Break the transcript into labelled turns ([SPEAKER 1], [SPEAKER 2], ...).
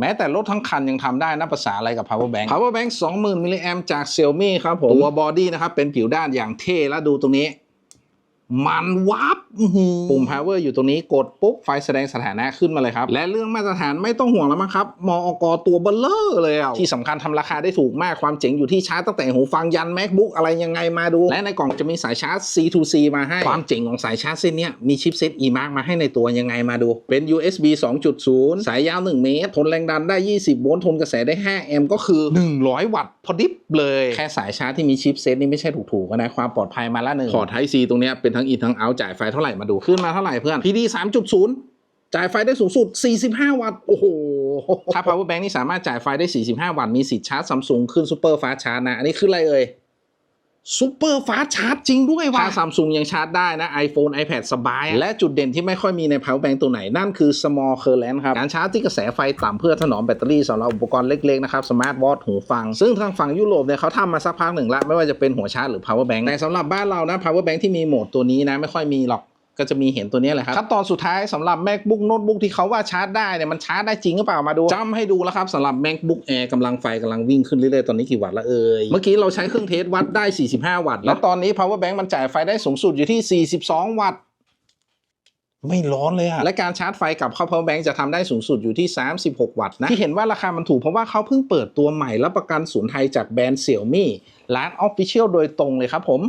[SPEAKER 1] แม้แต่รถทั้งคันยังทำได้นะภาษาอะไรกับ power bank power bank 20,000มิลลิแอมจาก Xiaomi ครับผมตัวบอดี้นะครับเป็นผิวด้านอย่างเท่แล้วดูตรงนี้ มันวับอื้อหือปุ่ม power อยู่ตรงนี้กดปุ๊บ ไฟแสดงสถานะขึ้นมาเลยครับ และเรื่องมาตรฐานไม่ต้องห่วงแล้วมั้งครับ มอกตัวเบลเลอร์เลยอะที่สำคัญทำราคาได้ถูกมากความเจ๋งอยู่ที่ชาร์จตั้งแต่หูฟังยัน macbook อะไรยังไงมาดู และในกล่องจะมีสายชาร์จ C2C มาให้ ความเจ๋งของสายชาร์จเส้นเนี้ยมีชิปเซ็ต eMark มาให้ในตัวยังไงมาดู เป็น USB 2.0 สายยาว 1 เมตร ทนแรงดันได้ 20 โวลต์ทนกระแสได้ 5 แอมป์ก็คือ 100 วัตต์พอดิบเลยแค่สายชาร์จที่มีชิปเซ็ตนี่ไม่ใช่ถูกๆนะความปลอดภัยมาละหนึ่งพอร์ต Type C ตรงเนี้ยเป็นทั้งอินทั้งเอาจ่ายไฟเท่าไหร่มาดูขึ้นมาเท่าไหร่เพื่อน PD 3.0 จ่ายไฟได้สูงสุด 45 วัตต์ โอ้โห ถ้า power bank นี่สามารถจ่ายไฟได้ 45 วัตต์ มีสิทธิ์ชาร์จซัมซุงขึ้นซูเปอร์ฟาสชาร์จนะ อันนี้คืออะไรเอ่ย ซูเปอร์ฟาสชาร์จจริงด้วยว่ะถ้าซัมซุงยังชาร์จได้นะ iPhone iPad สบาย และจุดเด่นที่ไม่ค่อยมีใน power bank ตัวไหน นั่นคือ small current ครับ การชาร์จที่กระแสไฟต่ำเพื่อถนอมแบตเตอรี่สำหรับอุปกรณ์เล็กๆนะครับสมาร์ทวอทหูฟัง ซึ่งทางฝั่งยุโรปเนี่ยเขาทำมาสักพักหนึ่งละไม่ว่าจะเป็นหัวชาร์จหรือ power bank แต่สำหรับบ้านเรานะ power bank ที่มีโหมดตัวนี้นะไม่ค่อยมีหรอก ก็จะมีเห็นตัวนี้แหละครับขั้นตอนสุดท้ายสำหรับ macbook notebook ที่เขาว่าชาร์จได้เนี่ยมันชาร์จได้จริงหรือเปล่ามาดูจำให้ดูแล้วครับสำหรับ macbook air กำลังไฟกำลังวิ่งขึ้นเรื่อยๆ ตอนนี้กี่วัตต์ละเอ่ยเมื่อกี้เราใช้เครื่องเทสวัดได้ 45 วัตต์แล้วตอนนี้ power bank มันจ่ายไฟได้สูงสุดอยู่ที่ 42 วัตต์ไม่ร้อนเลยอะและการชาร์จไฟกับเข้า power bank จะทำได้สูงสุดอยู่ที่ 36 วัตต์นะที่เห็นว่าราคามันถูกเพราะว่าเขาเพิ่งเปิดตัวใหม่รับประกันศูนย์ไทยจากแบรนด์ Xiaomi ร้าน Official โดยตรงเลยครับผม